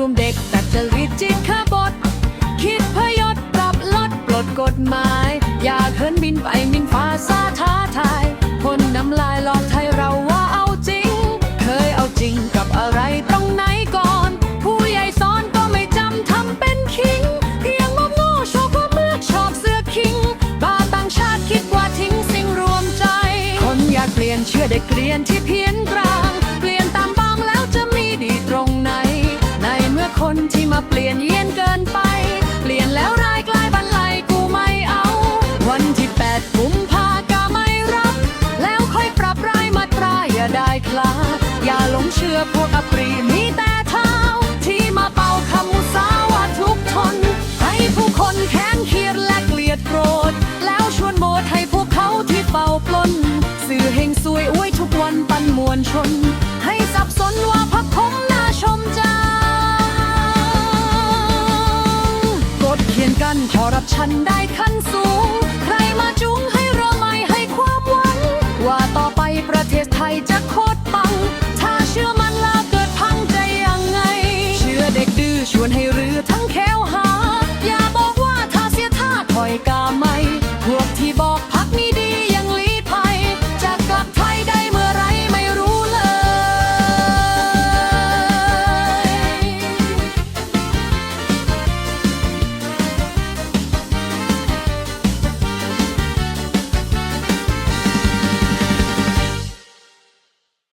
รวมเด็กตัดจริตจิตขบฏคิดพยศปรับลดปลดกฎหมาย อยากเหินบินไปมินฟ้าซาท้าทายคนน้ำลายหลอกไทยเราว่าเอาจริง เคยเอาจริงกับอะไรตรงไหนก่อน ผู้ใหญ่สอนก็ไม่จำทำเป็นคิง เพียงงบโง่ชอบว่าเมือกชอบเสื้อคิง บาต่างชาติคิดว่าทิ้งสิ่งรวมใจ คนอยากเปลี่ยนเชื่อเด็กเรียนที่เพี้ยนกลาง ที่มาเปลี่ยนเยียนเกินไป เปลี่ยนแล้วรายกลายบันไลกูไม่เอา วันที่แปดกุมภากาไม่รับ แล้วค่อยปรับรายมาตราอย่าได้คลา อย่าหลงเชื่อพวกอปรีมีแต่เท้า ที่มาเป่าคำมุสาวาทุกทน ให้ผู้คนแค้นเคียดและเกลียดโกรธ แล้วชวนโบสให้พวกเขาที่เป่าปล้น สื่อเฮงซวยอวยทุกวันปันมวลชน ให้สับสนว่า ขอรับฉันได้ขั้นสูง ใครมาจุงให้เราไม่ให้ความหวัง ว่าต่อไปประเทศไทยจะโคตรปัง ถ้าเชื่อมันลาเกิดพังใจยังไง เชื่อเด็กดื้อชวนให้รือทั้งแควหา อย่าบอกว่าถ้าเสียท่าถอยกาไม่พวก